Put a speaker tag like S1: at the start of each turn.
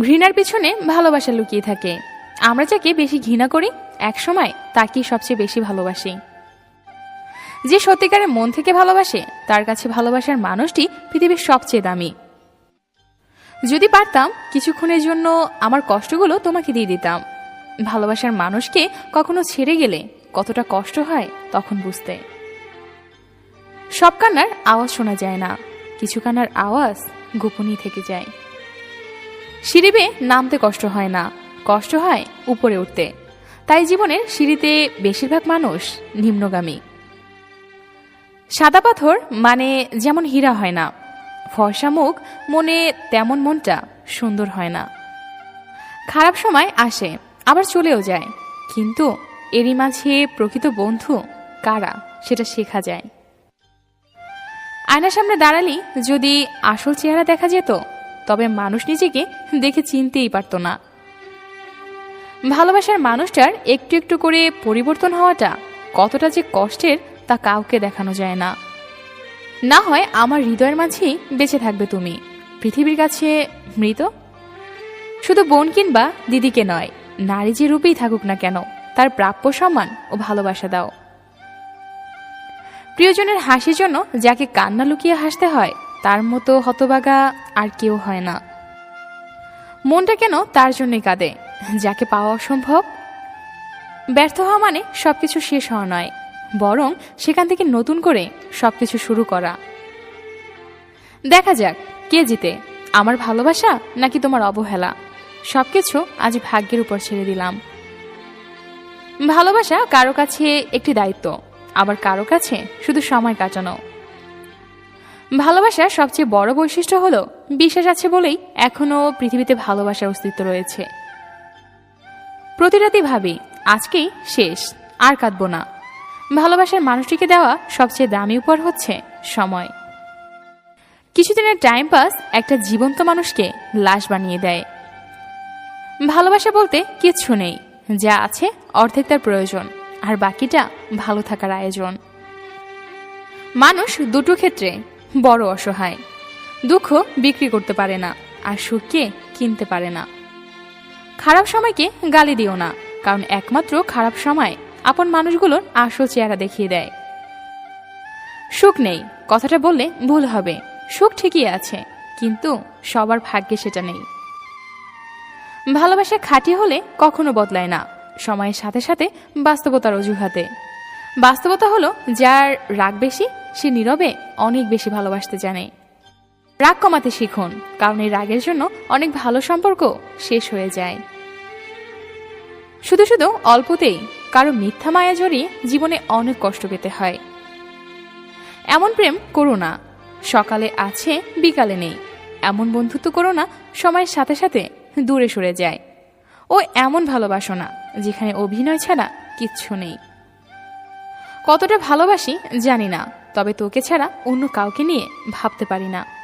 S1: ঘৃণার পিছনে ভালোবাসা লুকিয়ে থাকে। আমরা যাকে বেশি ঘৃণা করি, একসময় তাকেই সবচেয়ে বেশি ভালোবাসি। যে সত্যিকারের মন থেকে ভালোবাসে, তার কাছে ভালোবাসার মানুষটি পৃথিবীর সবচেয়ে দামি। যদি পারতাম, কিছুক্ষণের জন্য আমার কষ্টগুলো তোমাকে দিয়ে দিতাম। ভালোবাসার মানুষকে কখনো ছেড়ে গেলে কতটা কষ্ট হয়, তখন বুঝতে। সব কান্নার আওয়াজ শোনা যায় না। কিছু কান্নার আওয়াজ গোপনই থেকে যায়। সিঁড়িবে নামতে কষ্ট হয় না, কষ্ট হয় উপরে উঠতে। তাই জীবনের সিঁড়িতে বেশিরভাগ মানুষ নিম্নগামী। সাদা পাথর মানে যেমন হীরা হয় না, ফর্সা মুখ মনে তেমন মনটা সুন্দর হয় না। খারাপ সময় আসে, আবার চলেও যায়, কিন্তু এরই মাঝে প্রকৃত বন্ধু কারা সেটা শেখা যায়। আয়নার সামনে দাঁড়ালি যদি আসল চেহারা দেখা যেত তবে মানুষ নিজেকে দেখে চিনতেই পারত না। ভালোবাসার মানুষটার একটু একটু করে পরিবর্তন হওয়াটা কতটা যে কষ্টের তা কাউকে দেখানো যায় না। না হয় আমার হৃদয়ের মাঝেই বেঁচে থাকবে তুমি, পৃথিবীর কাছে মৃত? শুধু বোন কিংবা দিদিকে নয়, নারী যে রূপেই থাকুক না কেন, তার প্রাপ্য সম্মান ও ভালোবাসা দাও। প্রিয়জনের হাসির জন্য যাকে কান্না লুকিয়ে হাসতে হয় তার মতো হতবাগা আর কেউ হয় না। মনটা কেন তার জন্যই কাঁদে? যাকে পাওয়া অসম্ভব? ব্যর্থ হওয়া মানে সবকিছু শেষ হওয়া নয়, বরং সেখান থেকে নতুন করে সবকিছু শুরু করা। দেখা যাক, কে জিতে? আমার ভালোবাসা নাকি তোমার অবহেলা? সবকিছু আজ ভাগ্যের উপর ছেড়ে দিলাম। ভালোবাসা কারও কাছে একটি দায়িত্ব, আবার কারও কাছে শুধু সময় কাটানো। ভালোবাসার সবচেয়ে বড় বৈশিষ্ট্য হলো বিশ্বাস আছে বলেই এখনও পৃথিবীতে ভালোবাসার অস্তিত্ব রয়েছে। প্রতিরাতি ভাবি আজকেই শেষ, আর কাঁদবো না। ভালোবাসার মানুষটিকে দেওয়া সবচেয়ে দামি উপহার হচ্ছে সময়। কিছুদিনের টাইম পাস একটা জীবন্ত মানুষকে লাশ বানিয়ে দেয়। ভালোবাসা বলতে কিচ্ছু নেই, যা আছে অর্ধেক তার প্রয়োজন, আর বাকিটা ভালো থাকার আয়োজন। মানুষ দুটো ক্ষেত্রে বড় অসহায়। দুঃখ বিক্রি করতে পারে না, আর সুখকে কিনতে পারে না। খারাপ সময়কে গালি দিও না, কারণ একমাত্র খারাপ সময় আপন মানুষগুলোর আসল চেহারা দেখিয়ে দেয়। সুখ নেই, কথাটা বললে ভুল হবে, সুখ ঠিকই আছে, কিন্তু সবার ভাগ্যে সেটা নেই। ভালোবাসা খাঁটি হলে কখনো বদলায় না, সময়ের সাথে সাথে বাস্তবতার অজুহাতে। বাস্তবতা হলো যার রাগ বেশি সে নীরবে অনেক বেশি ভালোবাসতে জানে। রাগ কমাতে শিখুন, কারণ এই রাগের জন্য অনেক ভালো সম্পর্ক শেষ হয়ে যায়। শুধু শুধু অল্পতেই কারও মিথ্যা মায়া জড়িয়ে জীবনে অনেক কষ্ট পেতে হয়। এমন প্রেম করো না। সকালে আছে, বিকালে নেই। এমন বন্ধুত্ব করো না, সময়ের সাথে সাথে দূরে সরে যায়। ও এমন ভালোবাসো না, যেখানে অভিনয় ছাড়া কিচ্ছু নেই। কতটা ভালোবাসি জানি না। তবে তোকে ছাড়া অন্য কাউকে নিয়ে ভাবতে পারি না।